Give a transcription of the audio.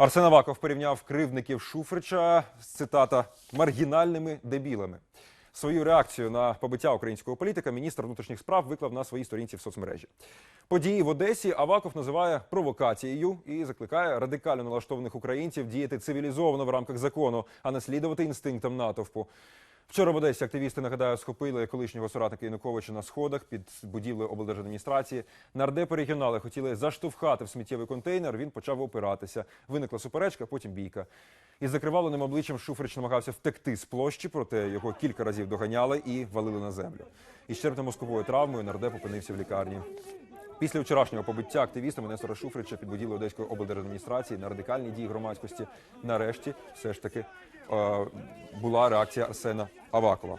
Арсен Аваков порівняв кривдників Шуфрича з цитата маргінальними дебілами. Свою реакцію на побиття українського політика міністр внутрішніх справ виклав на своїй сторінці в соцмережі. Події в Одесі Аваков називає провокацією і закликає радикально налаштованих українців діяти цивілізовано в рамках закону, а не слідувати інстинктам натовпу. Вчора в Одесі активісти нагадаю схопили колишнього соратника Януковича на сходах під будівлею облдержадміністрації. Нардепи регіонали хотіли заштовхати в сміттєвий контейнер. Він почав опиратися. Виникла суперечка, потім бійка. Із закривавленим обличчям Шуфрич намагався втекти з площі, проте його кілька разів доганяли і валили на землю. Із черепно-мозковою травмою нардеп опинився в лікарні. Після вчорашнього побиття активістами Нестора Шуфрича під будівлею Одеської облдержадміністрації на радикальні дії громадськості нарешті все ж таки е, була реакція Арсена أباكم